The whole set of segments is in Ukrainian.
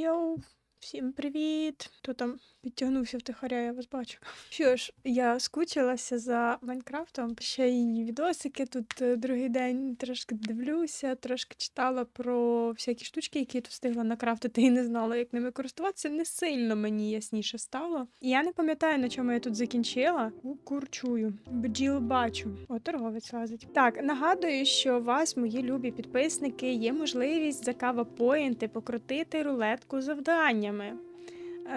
Yo. Всім привіт! Хто там підтягнувся втихаря, я вас бачу. Що ж, я скучилася за Майнкрафтом. Ще й відосики тут е, другий день трошки дивлюся, трошки читала про всякі штучки, які тут встигла накрафтити і не знала, як ними користуватися. Не сильно мені ясніше стало. Я не пам'ятаю, на чому я тут закінчила. Курчую. Бджіл бачу. О, торговець лазить. Так, нагадую, що у вас, мої любі підписники, є можливість за кава поінти покрутити рулетку з завданнями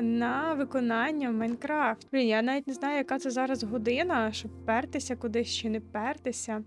на виконання Майнкрафт. Блін, я навіть не знаю, яка це зараз година, щоб пертися кудись чи не пертися.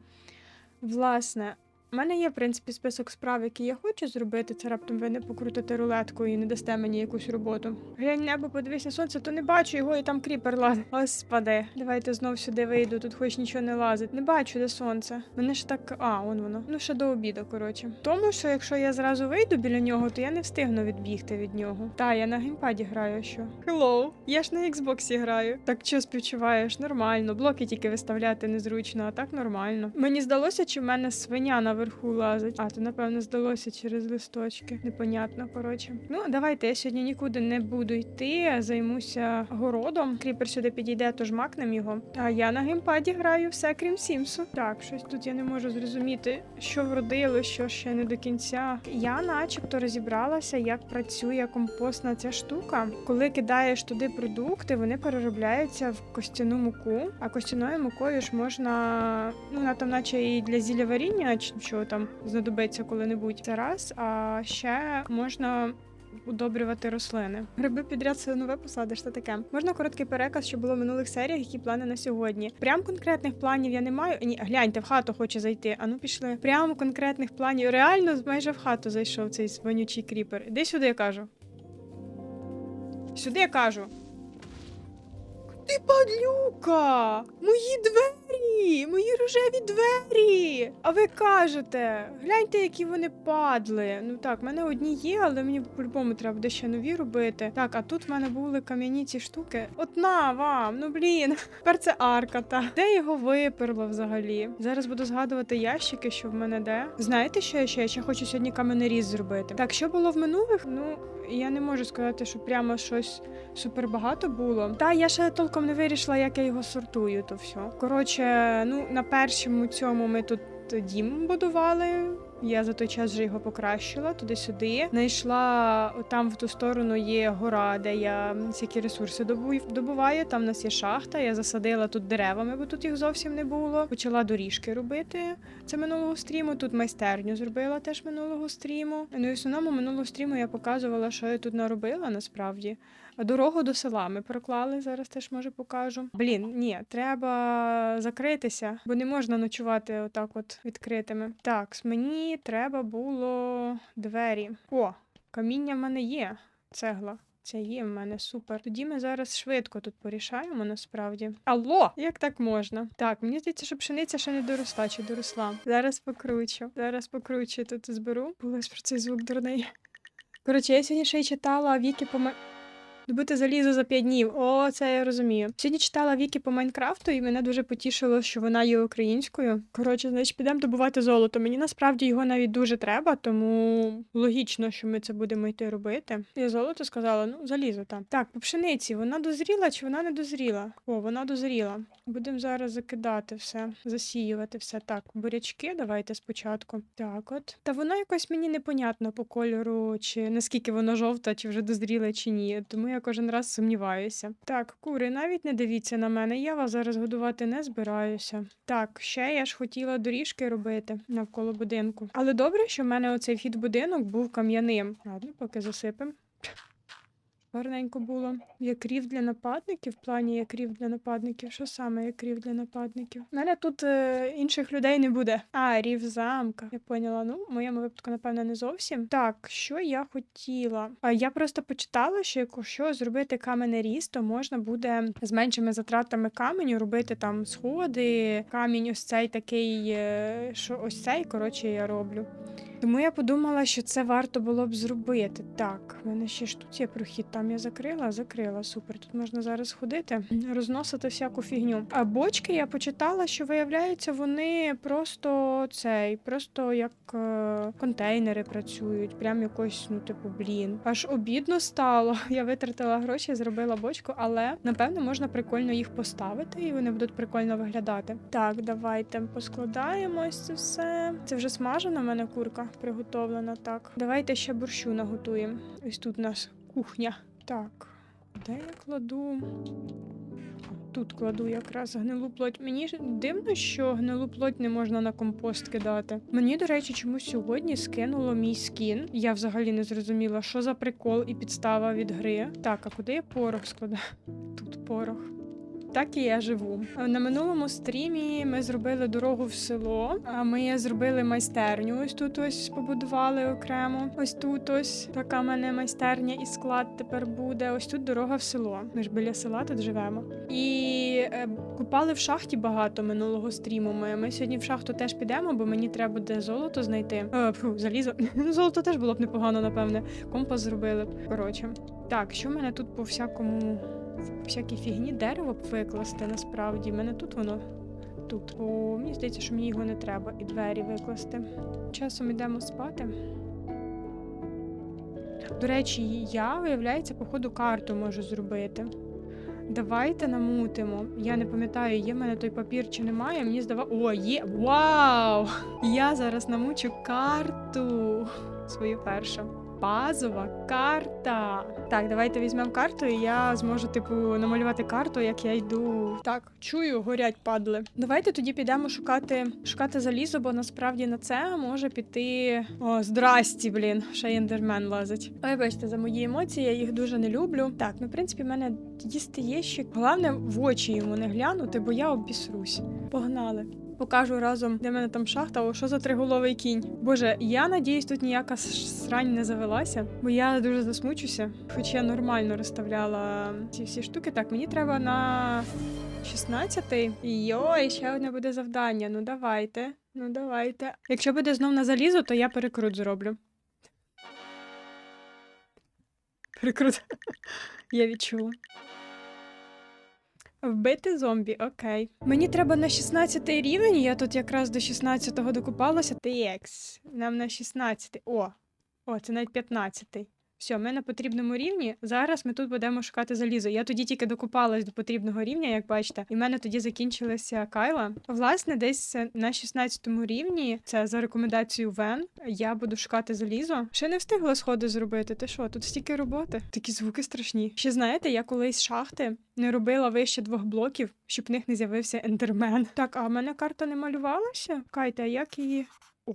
Власне, у мене є, в принципі, список справ, які я хочу зробити. Це раптом ви не покрутите рулетку і не дасте мені якусь роботу. Глянь небо, подивись на сонце, то не бачу його, і там кріпер лазить. Господи, давайте знов сюди вийду. Тут хоч нічого не лазить. Не бачу, де сонце. Мене ж так. А, он воно. Ну ще до обіду, коротше. Тому що якщо я зразу вийду біля нього, то я не встигну відбігти від нього. Та, я на геймпаді граю, що. Hello, я ж на Xbox граю. Так що співчуваєш? Нормально. Блоки тільки виставляти незручно, а так нормально. Мені здалося, чи в мене свиня наверху лазить. А, то напевно здалося через листочки. Непонятно, коротше. Ну, давайте я сьогодні нікуди не буду йти, займуся городом. Кріпер сюди підійде, тож макнем його. А я на геймпаді граю все крім Сімсу. Так, щось тут я не можу зрозуміти, що вродило, що ще не до кінця. Я, начебто, розібралася, як працює компостна ця штука. Коли кидаєш туди продукти, вони переробляються в костяну муку, а костяною мукою ж можна, ну вона там, наче і для зілля варіння, чи що там знадобиться коли-небудь. Це раз, а ще можна. Удобрювати рослини. Гриби підряд все нове посадиш, це таке. Можна короткий переказ, що було в минулих серіях, які плани на сьогодні. Прям конкретних планів я не маю. Ні, гляньте, в хату хоче зайти. А ну пішли. Прям конкретних планів. Реально майже в хату зайшов цей вонючий кріпер. Іди сюди, я кажу. Сюди я кажу. Ти падлюка! Мої двері! Мої рожеві двері! А ви кажете, гляньте, які вони падли. Ну так, в мене одні є, але мені по-любому треба буде ще нові робити. Так, а тут в мене були кам'яні ці штуки. Одна вам, ну блін. Тепер це арката. Де його виперло взагалі? Зараз буду згадувати ящики, що в мене де. Знаєте, що я ще? Я ще хочу сьогодні каменеріз зробити. Так, що було в минулих? Ну, я не можу сказати, що прямо щось супер багато було. Та я ще толком не вирішила, як я його сортую, то все. Коротше, ну на першому цьому ми тут дім будували. Я за той час вже його покращила туди-сюди. Знайшла там в ту сторону є гора, де я всякі ресурси добу- добуваю. Там у нас є шахта. Я засадила тут деревами, бо тут їх зовсім не було. Почала доріжки робити. Це минулого стріму. Тут майстерню зробила теж минулого стріму. Ну і в основному минулого стріму я показувала, що я тут наробила насправді. Дорогу до села ми проклали. Зараз теж може покажу. Блін, ні, треба закритися, бо не можна ночувати отак, от відкритими. Так, мені треба було двері. О, каміння в мене є. Цегла. Це є в мене супер. Тоді ми зараз швидко тут порішаємо насправді. Алло, як так можна? Так, мені здається, що пшениця ще не доросла чи доросла. Зараз покручу. Зараз покручу тут зберу. Булось про цей звук дурний. Коротше, я сьогодні ще й читала Віки по Добити залізо за 5 днів. О, це я розумію. Сьогодні читала Віки по Майнкрафту, і мене дуже потішило, що вона є українською. Коротше, значить, підемо добувати золото. Мені насправді його навіть дуже треба, тому логічно, що ми це будемо йти робити. Я золото сказала, ну, залізо там. Так, по пшениці, вона дозріла чи вона не дозріла? О, вона дозріла. Будемо зараз закидати все, засіювати все. Так, бурячки давайте спочатку. Так, от. Та воно якось мені непонятно по кольору, чи наскільки воно жовта, чи вже дозріле, чи ні. Тому я кожен раз сумніваюся. Так, кури, навіть не дивіться на мене. Я вас зараз годувати не збираюся. Так, ще я ж хотіла доріжки робити навколо будинку. Але добре, що в мене оцей вхід будинок був кам'яним. Ладно, поки засипем. Гарненько було. Як рів для нападників, в плані як рів для нападників. Що саме як рів для нападників? У мене тут е, інших людей не буде. А, рів замка. Я поняла. Ну, в моєму випадку, напевно, не зовсім. Так, що я хотіла? Я просто почитала, що якщо зробити каменний різ, то можна буде з меншими затратами каменю робити там сходи. Камінь ось цей такий, е, що ось цей, коротше, я роблю. Тому я подумала, що це варто було б зробити. Так, в мене ще ж тут є прохід, там я закрила, закрила. Супер. Тут можна зараз ходити, розносити всяку фігню. А бочки я почитала, що виявляється, вони просто цей, просто як е, контейнери працюють. Прям якось, ну, типу, блін. Аж обідно стало. Я витратила гроші, зробила бочку, але напевно можна прикольно їх поставити, і вони будуть прикольно виглядати. Так, давайте поскладаємо це все. Це вже смажена в мене курка приготовлена. Так, давайте ще борщу наготуємо. Ось тут у нас кухня. Так, де я кладу? Тут кладу якраз гнилу плоть. Мені ж дивно, що гнилу плоть не можна на компост кидати. Мені, до речі, чомусь сьогодні скинуло мій скін. Я взагалі не зрозуміла, що за прикол і підстава від гри. Так, а куди я порох складаю? Тут порох. Так і я живу. На минулому стрімі ми зробили дорогу в село. А ми зробили майстерню. Ось тут ось побудували окремо. Ось тут ось така в мене майстерня і склад тепер буде. Ось тут дорога в село. Ми ж біля села тут живемо. І е, купали в шахті багато минулого стріму. Ми, ми сьогодні в шахту теж підемо, бо мені треба буде золото знайти. Е, фу, залізо. Ну, золото теж було б непогано, напевне. Компас зробили. Коротше. Так, що в мене тут по всякому всякій фігні дерево викласти насправді. У мене тут воно тут. О, мені здається, що мені його не треба. І двері викласти. Часом йдемо спати. До речі, я, виявляється, походу карту можу зробити. Давайте намутимо. Я не пам'ятаю, є в мене той папір чи немає. Мені здавалося. О, є! Вау! Я зараз намучу карту. Свою першу. Базова карта. Так, давайте візьмемо карту, і я зможу, типу, намалювати карту, як я йду. Так, чую, горять падли. Давайте тоді підемо шукати, шукати залізо, бо насправді на це може піти. О, здрасті, блін, ще ендермен лазить. Ой, бачите, за мої емоції я їх дуже не люблю. Так, ну в принципі, в мене їсти є ще. Головне в очі йому не глянути, бо я обісрусь. Погнали. Покажу разом, де мене там шахта. О, що за триголовий кінь? Боже, я надіюсь, тут ніяка срань не завелася, бо я дуже засмучуся. Хоч я нормально розставляла ці всі штуки. Так, мені треба на 16-й. Йой, ще одне буде завдання. Ну давайте. Ну давайте. Якщо буде знов на залізо, то я перекрут зроблю. Перекрут. Я відчула. Вбити зомбі, окей. Мені треба на 16 рівень, я тут якраз до 16-го докупалася. Текс. Нам на 16. О, о, це навіть 15. Все, ми на потрібному рівні. Зараз ми тут будемо шукати залізо. Я тоді тільки докупалась до потрібного рівня, як бачите, і в мене тоді закінчилася кайла. Власне, десь на 16-му рівні, це за рекомендацією Вен, я буду шукати залізо. Ще не встигла сходи зробити. Ти що, тут стільки роботи? Такі звуки страшні. Ще знаєте, я колись шахти не робила вище двох блоків, щоб в них не з'явився ендермен. Так, а в мене карта не малювалася? Кайте, а як її. О.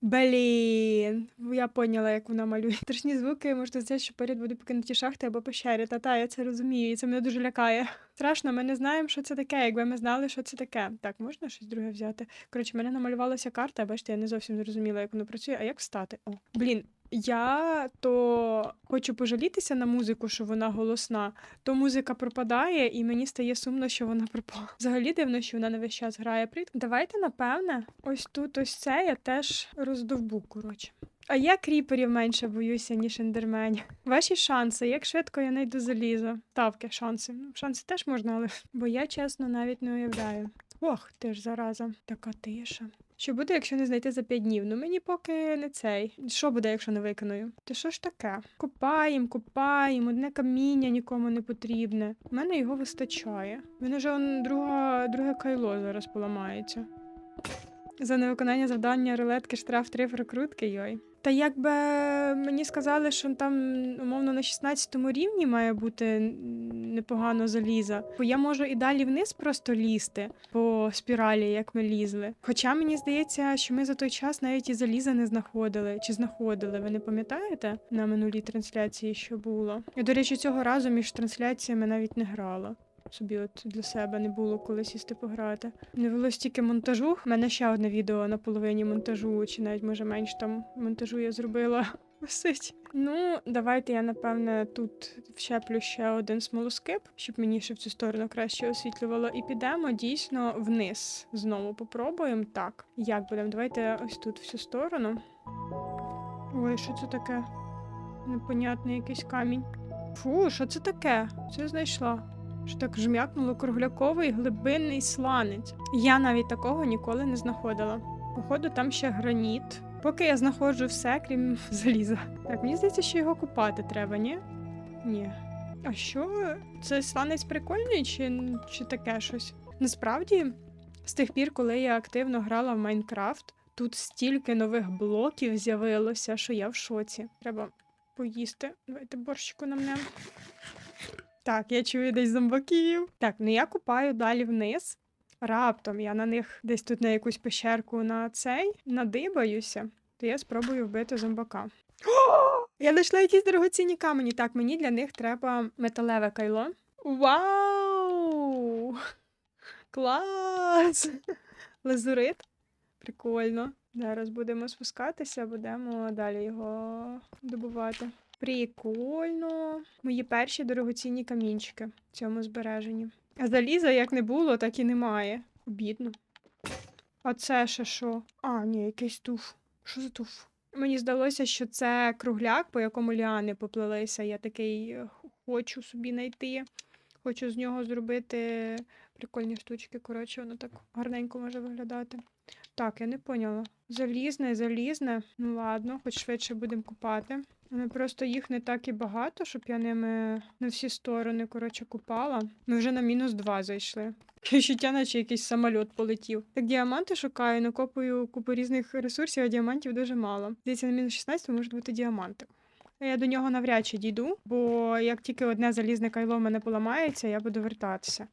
Блін, я поняла, як вона малює. Страшні звуки можна сказати, що поряд буде покинуті шахти або пещери. Та та я це розумію, і це мене дуже лякає. Страшно, ми не знаємо, що це таке. Якби ми знали, що це таке. Так, можна щось друге взяти? Коротше, в мене намалювалася карта, бачите, я не зовсім зрозуміла, як воно працює, а як встати? О, блін. Я то хочу пожалітися на музику, що вона голосна, то музика пропадає, і мені стає сумно, що вона пропала. Взагалі дивно, що вона не весь час грає. Привіт. Давайте, напевне, ось тут ось це я теж роздовбу, коротше. А я кріперів менше боюся, ніж ендерменів. Ваші шанси, як швидко я знайду залізо. Ставки, шанси. Ну, шанси теж можна, але бо я чесно навіть не уявляю. Ох, ти ж зараза, така тиша. Що буде, якщо не знайти за 5 днів? Ну мені поки не цей. Що буде, якщо не виконую? Ти що ж таке? Копаємо, копаємо, одне каміння нікому не потрібне. У мене його вистачає. Мене он друга, друге кайло зараз поламається. За невиконання завдання рулетки штраф 3 прокрутки, йой. Та якби мені сказали, що там умовно на 16-му рівні має бути непогано заліза, бо я можу і далі вниз просто лізти по спіралі, як ми лізли. Хоча мені здається, що ми за той час навіть і заліза не знаходили чи знаходили. Ви не пам'ятаєте на минулій трансляції, що було? Я, до речі, цього разу між трансляціями навіть не грала. Собі от для себе не було коли сісти пограти. Не було стільки монтажу. У мене ще одне відео на половині монтажу, чи навіть може менш там монтажу я зробила. Висить. Ну, давайте я напевне тут вщеплю ще один смолоскип, щоб мені ще в цю сторону краще освітлювало. І підемо дійсно вниз. Знову попробуємо. Так, як будемо? Давайте ось тут всю сторону. Ой, що це таке? Непонятний якийсь камінь. Фу, що це таке? Я знайшла? Що так жмякнуло кругляковий глибинний сланець. Я навіть такого ніколи не знаходила. Походу, там ще граніт. Поки я знаходжу все, крім заліза. Так, мені здається, що його купати треба, ні? Ні. А що? Це сланець прикольний чи, чи таке щось? Насправді, з тих пір, коли я активно грала в Майнкрафт, тут стільки нових блоків з'явилося, що я в шоці. Треба поїсти. Давайте борщику намнем. Так, я чую десь зомбаків. Так, ну я купаю далі вниз. Раптом я на них десь тут на якусь пещерку на цей надибаюся, то я спробую вбити зомбака. О! Я знайшла якісь дорогоцінні камені. Так, мені для них треба металеве кайло. Вау! Клас! Лазурит. Прикольно. Зараз будемо спускатися, будемо далі його добувати. Прикольно. Мої перші дорогоцінні камінчики в цьому збереженні. А заліза як не було, так і немає. Обідно. А це ще що? А, ні, якийсь туф. Що за туф? Мені здалося, що це кругляк, по якому ліани поплелися. Я такий е, хочу собі знайти. Хочу з нього зробити прикольні штучки. Коротше, воно так гарненько може виглядати. Так, я не поняла. Залізне, залізне. Ну ладно, хоч швидше будемо купати. Але просто їх не так і багато, щоб я ними на всі сторони, коротше, купала. Ми вже на мінус два зайшли. Відчуття, наче якийсь самольот полетів. Так діаманти шукаю, накопую купу різних ресурсів, а діамантів дуже мало. Здається, на мінус 16 можуть бути діаманти. Я до нього навряд чи дійду, бо як тільки одне залізне кайло в мене поламається, я буду вертатися.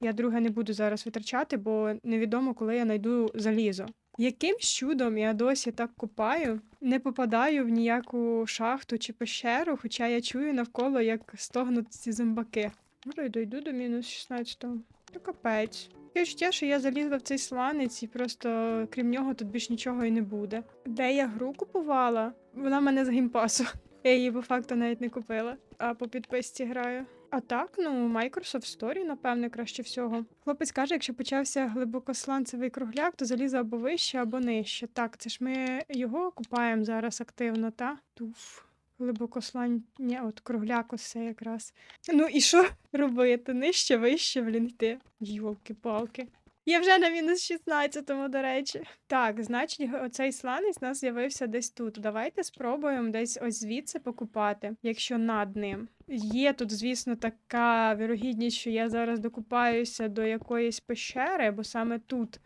Я друге не буду зараз витрачати, бо невідомо, коли я знайду залізо. Яким чудом я досі так купаю, не попадаю в ніяку шахту чи пещеру, хоча я чую навколо, як стогнуть ці зомбаки. Може, дойду до мінус 16-го. То капець. Таке відчуття, що я залізла в цей сланець і просто крім нього тут більш нічого і не буде. Де я гру купувала? Вона в мене з геймпасу. Я її по факту навіть не купила, а по підписці граю. А так, ну, Microsoft Story, напевне, краще всього. Хлопець каже, якщо почався глибокосланцевий кругляк, то залізо або вище, або нижче. Так, це ж ми його купаємо зараз активно, та? Туф. Глибокослання, от кругляк усе якраз. Ну і що робити? Нижче, вище, блін, йти. Йолки-палки. Я вже на мінус 16-му, до речі. Так, значить, оцей сланець у нас з'явився десь тут. Давайте спробуємо десь ось звідси покупати, якщо над ним. Є тут, звісно, така вірогідність, що я зараз докупаюся до якоїсь пещери, бо саме тут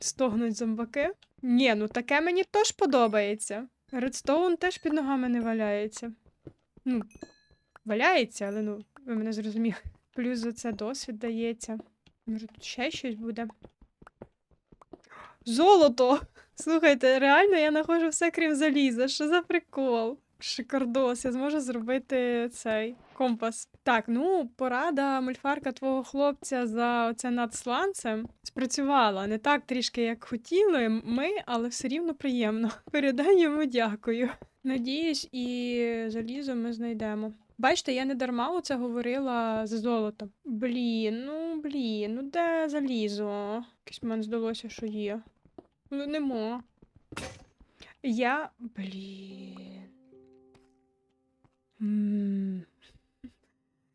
стогнуть зомбаки. Ні, ну таке мені теж подобається. Редстоун теж під ногами не валяється. Ну, валяється, але ну, ви мене зрозуміли. Плюс за це досвід дається. Може, тут ще щось буде. Золото! Слухайте, реально я знаходжу все крім заліза. Що за прикол? Шикардос, я зможу зробити цей компас. Так, ну, порада мульфарка твого хлопця за оце над сланцем спрацювала. Не так трішки, як хотіли ми, але все рівно приємно. Передай йому дякую. Надіюсь, і залізо ми знайдемо. Бачите, я не дарма оце говорила за золото. Блін, ну блін, ну де залізо? Якось мені здалося, що є. Ну, нема. Я. Блін.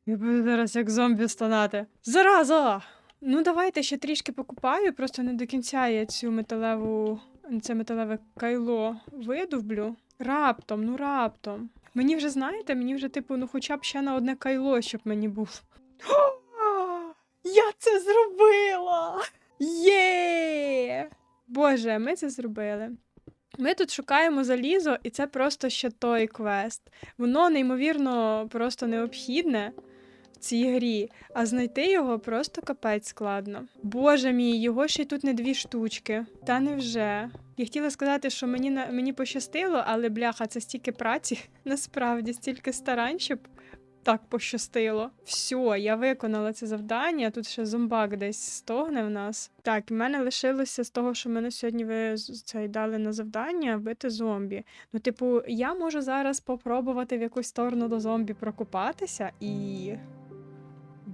Я буду зараз як зомбі стонати. Зараза! Ну, давайте ще трішки покупаю, просто не до кінця я цю металеву. Це металеве кайло видовблю. Раптом, ну раптом. Мені вже знаєте, мені вже, типу, ну хоча б ще на одне кайло, щоб мені був. Я це зробила! Є! Боже, ми це зробили. Ми тут шукаємо залізо, і це просто ще той квест. Воно неймовірно просто необхідне цій грі, а знайти його просто капець складно. Боже мій, його ще й тут не дві штучки. Та невже? Я хотіла сказати, що мені на мені пощастило, але бляха, це стільки праці, насправді, стільки старань, щоб так пощастило. Все, я виконала це завдання. Тут ще зомбак десь стогне в нас. Так, в мене лишилося з того, що мене сьогодні ви цей дали на завдання вбити зомбі. Ну, типу, я можу зараз попробувати в якусь сторону до зомбі прокопатися і.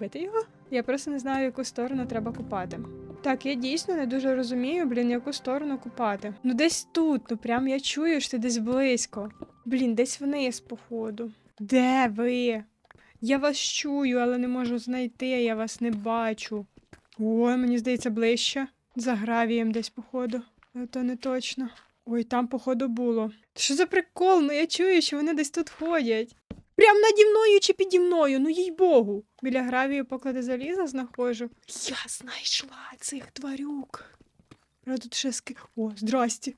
Вбити його? Я просто не знаю, яку сторону треба купати. Так, я дійсно не дуже розумію, блін, яку сторону купати. Ну десь тут, ну прям я чую, що ти десь близько. Блін, десь вниз, походу. Де ви? Я вас чую, але не можу знайти, я вас не бачу. Ой, мені здається, ближче. За гравієм десь, походу. То не точно. Ой, там, походу, було. Що за прикол? Ну я чую, що вони десь тут ходять. Прям наді мною чи піді мною, ну їй богу. Біля гравію поклади заліза знаходжу. Я знайшла цих тварюк. А тут ще ски. О, здрасте.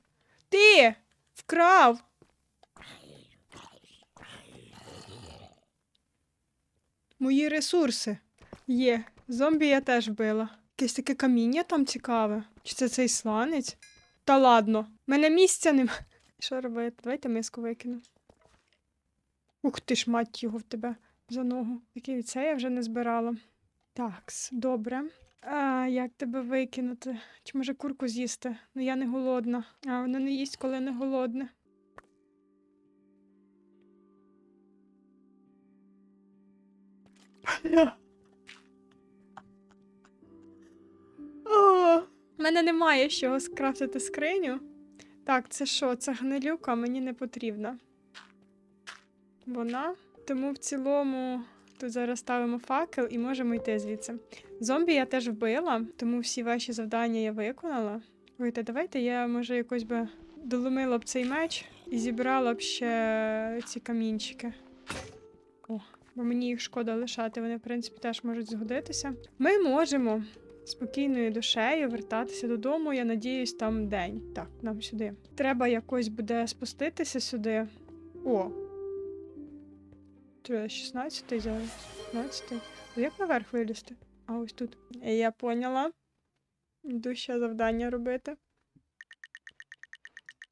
Ти вкрав. Мої ресурси. Є. Зомбі я теж била. Якесь таке каміння там цікаве. Чи це цей сланець? Та ладно, мене місця нема. Що робити? Давайте миску викину. Ух ти ж, мать його в тебе за ногу. Такий це я вже не збирала. Такс, добре. А, як тебе викинути? Чи може курку з'їсти? Ну я не голодна. А вона не їсть, коли не голодне. О, в мене немає з чого скрафтити скриню. Так, це що? Це гнилюка, мені не потрібна. Вона. Тому в цілому тут зараз ставимо факел і можемо йти звідси. Зомбі я теж вбила, тому всі ваші завдання я виконала. Та давайте я, може, якось би доломила б цей меч і зібрала б ще ці камінчики. О, бо мені їх шкода лишати, вони, в принципі, теж можуть згодитися. Ми можемо спокійною душею вертатися додому. Я надіюсь, там день. Так, нам сюди. Треба якось буде спуститися сюди. О. Це 16 зараз. 15. Як наверх вилізти? А ось тут. Я поняла. Йду ще завдання робити.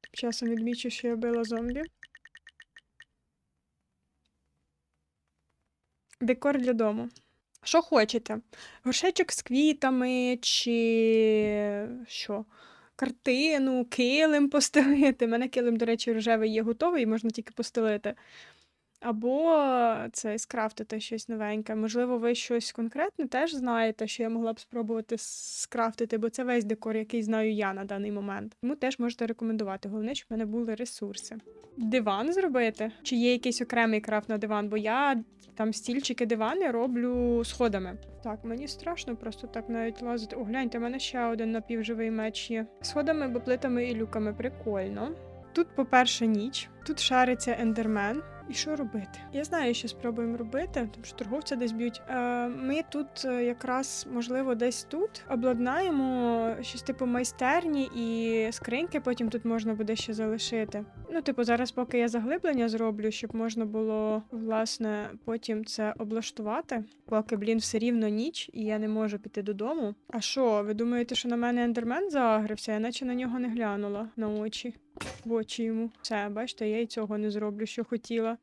Тим часом відмічу, що я била зомбі. Декор для дому. Що хочете? Горшечок з квітами чи що? Картину, килим постелити. У мене килим, до речі, рожевий є готовий, можна тільки постелити. Або це скрафтити щось новеньке. Можливо, ви щось конкретне теж знаєте, що я могла б спробувати скрафтити, бо це весь декор, який знаю я на даний момент. Тому теж можете рекомендувати. Головне, щоб в мене були ресурси. Диван зробити? Чи є якийсь окремий крафт на диван? Бо я там стільчики дивани роблю сходами. Так, мені страшно просто так навіть лазити. О, гляньте, мене ще один напівживий меч є. Сходами, бо плитами і люками. Прикольно. Тут, по-перше, ніч, тут шариться ендермен. І що робити? Я знаю, що спробуємо робити, тому що торговця десь б'ють. Е, ми тут е, якраз, можливо, десь тут обладнаємо щось типу майстерні і скриньки, потім тут можна буде ще залишити. Ну, типу, зараз, поки я заглиблення зроблю, щоб можна було власне потім це облаштувати. Поки, блін, все рівно ніч, і я не можу піти додому. А що, ви думаєте, що на мене ендермен заагрився? Я наче на нього не глянула на очі. В очі йому. Все, бачите, я і цього не зроблю, що хотіла.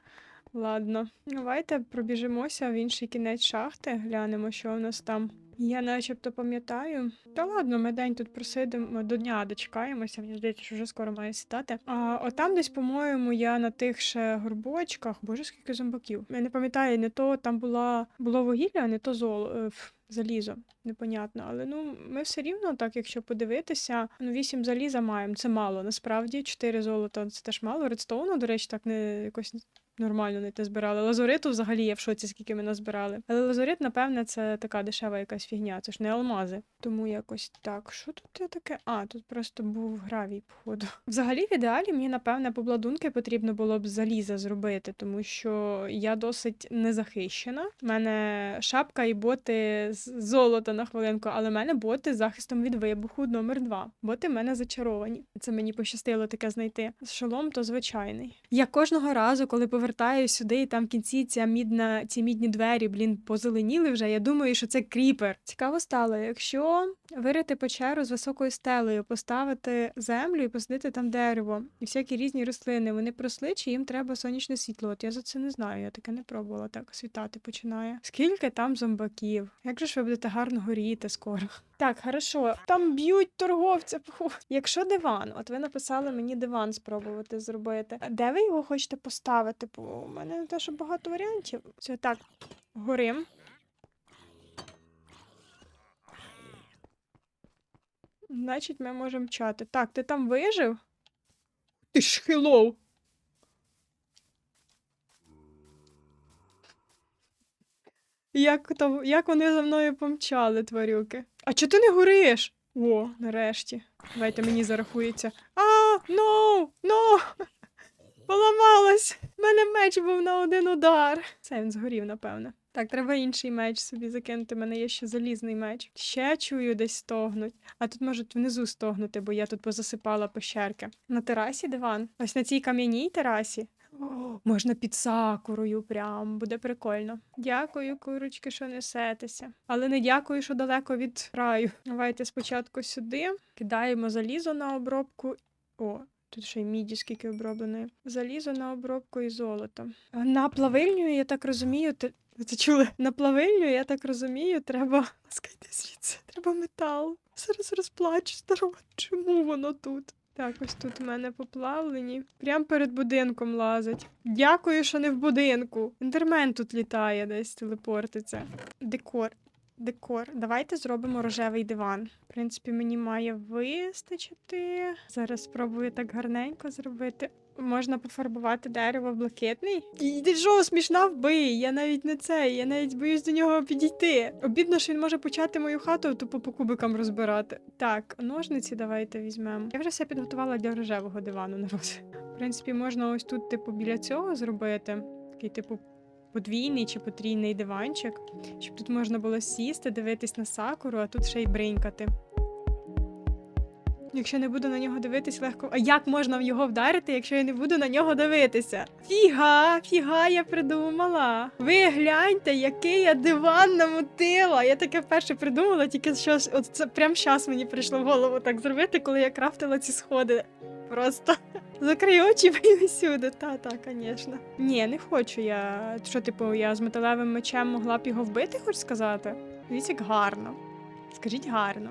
Ладно, давайте пробіжимося в інший кінець шахти, глянемо, що у нас там. Я начебто пам'ятаю. Та ладно, ми день тут просидимо, до дня дочекаємося, мені здається, що вже скоро має сідати. А отам десь, по-моєму, я на тих ще горбочках. Боже, скільки зомбаків. Я не пам'ятаю, не то там була було вугілля, не то золо. е, Залізо, непонятно, але ну ми все рівно, так якщо подивитися, ну 8 заліза маємо. Це мало. Насправді 4 золота це теж мало. Редстоуну, до речі, так не якось нормально не те збирали. Лазуриту взагалі я в шоці, скільки ми назбирали. Але лазурит, напевне, це така дешева якась фігня. Це ж не алмази. Тому якось так. Що тут є таке? А, тут просто був гравій, походу. Взагалі, в ідеалі мені, напевне, побладунки потрібно було б заліза зробити, тому що я досить незахищена. У мене шапка і боти з золота на хвилинку, але в мене боти з захистом від вибуху номер два. Боти в мене зачаровані. Це мені пощастило таке знайти. Шолом то звичайний. Я кожного разу, коли повертаю сюди, і там в кінці ця мідна, ці мідні двері, блін, позеленіли вже. Я думаю, що це кріпер. Цікаво стало, якщо вирити печеру з високою стелею, поставити землю і посадити там дерево і всякі різні рослини, вони просли, чи їм треба сонячне світло. От я за це не знаю, я таке не пробувала так світати починає. Скільки там зомбаків? Як же ж ви будете гарно горіти скоро? Так, хорошо. Там б'ють торговця. Якщо диван, от ви написали мені диван спробувати зробити. Де ви його хочете поставити? Бо у мене не те, що багато варіантів. Все так, горим. Значить, ми можемо чати. Так, ти там вижив? Ти ж хеллоу. Як, то, як вони за мною помчали, тварюки. А чого ти не гориш? О, нарешті. Давайте мені зарахується. А, ну, ну! Поламалась! У мене меч був на один удар. Все, він згорів, напевне. Так, треба інший меч собі закинути. У мене є ще залізний меч. Ще чую, десь стогнуть. А тут можуть внизу стогнути, бо я тут позасипала пещерки. На терасі диван. Ось на цій кам'яній терасі. О, можна під сакурою прям, буде прикольно. Дякую, курочки, що несетеся. Але не дякую, що далеко від раю. Давайте спочатку сюди. Кидаємо залізо на обробку. О, Тут ще й міді скільки обробленої. Залізо на обробку і золото. На плавильню, я так розумію, ви це чули? На плавильню, я так розумію, треба. Скайте звідси. Треба метал. Зараз розплачусь, народ. Чому воно тут? Так, ось тут у мене поплавлені. Прям перед будинком лазить. Дякую, що не в будинку. Ендермен тут літає десь, телепортиться. Декор. Декор. Давайте зробимо рожевий диван. В принципі, мені має вистачити. Зараз спробую так гарненько зробити. Можна пофарбувати дерево блакитний. І ти що, смішна вбий? Я навіть не це, я навіть боюсь до нього підійти. Обідно, що він може почати мою хату тупо по кубикам розбирати. Так, ножниці давайте візьмемо. Я вже все підготувала для рожевого дивану, народ. В принципі, можна ось тут, типу, біля цього зробити. Такий, типу, подвійний чи потрійний диванчик, щоб тут можна було сісти, дивитись на сакуру, а тут ще й бринькати. Якщо не буду на нього дивитись, легко. А як можна в його вдарити, якщо я не буду на нього дивитися? Фіга, фіга, я придумала. Ви гляньте, який я диван намутила. Я таке вперше придумала, тільки що от це прямо зараз мені прийшло в голову так зробити, коли я крафтила ці сходи. Просто закрий очі і всюди. Та, та, звісно. Ні, не хочу я. Що, типу, я з металевим мечем могла б його вбити, хоч сказати? Дивіться, як гарно. Скажіть гарно.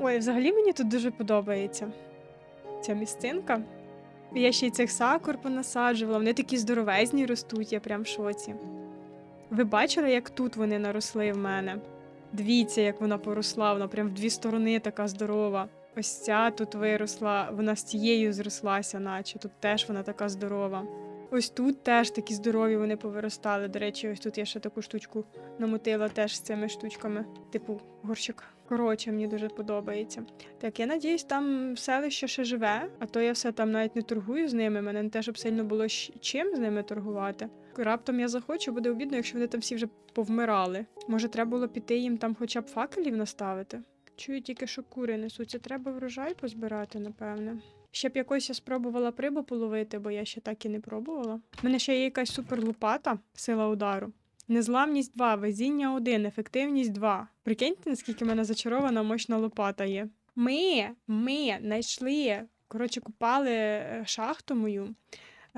Ой, взагалі мені тут дуже подобається ця місцинка. Я ще й цих сакур понасаджувала. Вони такі здоровезні ростуть, я прям в шоці. Ви бачили, як тут вони наросли в мене? Дивіться, як вона поросла, вона прям в дві сторони така здорова. Ось ця тут виросла, вона з цією зрослася, наче тут теж вона така здорова. Ось тут теж такі здорові вони повиростали. До речі, ось тут я ще таку штучку намотила теж з цими штучками, типу горщик. Коротше, мені дуже подобається. Так, я надіюсь, там селище ще живе, а то я все там навіть не торгую з ними. Мене не те, щоб сильно було чим з ними торгувати. Раптом я захочу, буде обідно, якщо вони там всі вже повмирали. Може, треба було піти їм там хоча б факелів наставити? Чую тільки, що кури несуться. Треба врожай позбирати, напевне. Ще б якось я спробувала прибу половити, бо я ще так і не пробувала. У мене ще є якась суперлопата, сила удару. Незламність 2, везіння 1, ефективність 2. Прикиньте, наскільки в мене зачарована мощна лопата є. Ми, ми знайшли, коротше, купали е, шахту мою,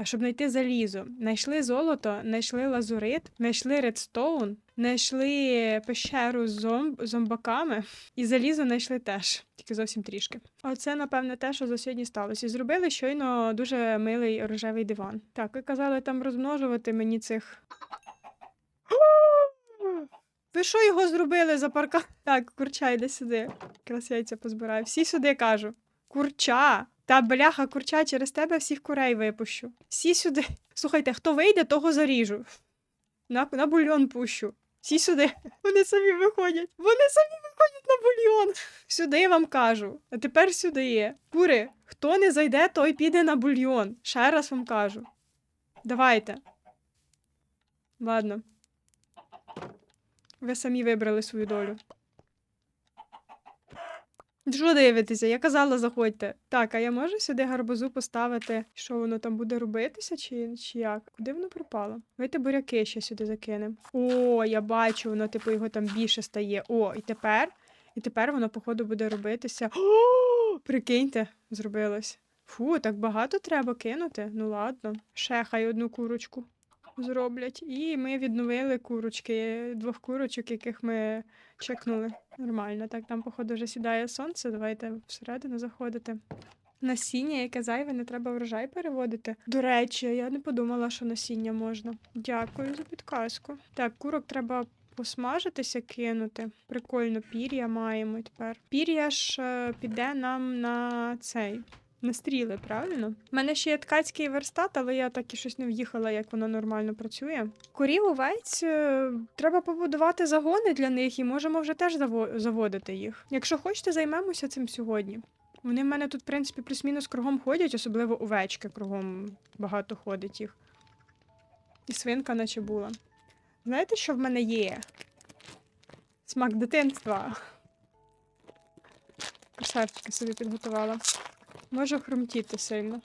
щоб знайти залізо. Знайшли золото, знайшли лазурит, знайшли редстоун, знайшли пещеру з зом... зомбаками, і залізо знайшли теж, тільки зовсім трішки. Оце, напевне, те, що за сьогодні сталося. І зробили щойно дуже милий рожевий диван. Так, ви казали там розмножувати мені цих. Ви що його зробили за парка? Так, курча, йди сюди. Якраз яйця позбираю. Всі сюди кажу. Курча. Та бляха, курча, через тебе всіх курей випущу. Всі сюди. Слухайте, хто вийде, того заріжу. На, на бульйон пущу. Всі сюди. Вони самі виходять. Вони самі виходять на бульйон. Сюди вам кажу. А тепер сюди є. Кури, хто не зайде, той піде на бульйон. Ще раз вам кажу. Давайте. Ладно. Ви самі вибрали свою долю. Що дивитеся? Я казала, заходьте. Так, а я можу сюди гарбузу поставити? Що воно там буде робитися, чи, чи як? Куди воно пропало? Давайте буряки ще сюди закинемо. О, я бачу, воно, типу, його там більше стає. О, і тепер. І тепер воно, походу, буде робитися. О, прикиньте, зробилось. Фу, так багато треба кинути. Ну ладно. Ще хай одну курочку зроблять. І ми відновили курочки, двох курочок, яких ми чекнули. Нормально. Так, там, походу, вже сідає сонце. Давайте всередину заходити. Насіння, яке зайве, не треба врожай переводити. До речі, я не подумала, що насіння можна. Дякую за підказку. Так, курок треба посмажитися, кинути. Прикольно, пір'я маємо тепер. Пір'я ж е, піде нам на цей. На стріли, правильно? У мене ще є ткацький верстат, але я так і щось не в'їхала, як воно нормально працює. Курів овець треба побудувати загони для них і можемо вже теж заводити їх. Якщо хочете, займемося цим сьогодні. Вони в мене тут, в принципі, плюс-мінус кругом ходять, особливо овечки кругом багато ходить їх. І свинка наче була. Знаєте, що в мене є? Смак дитинства. Консервки собі підготувала. Можу хрумтіти сильно.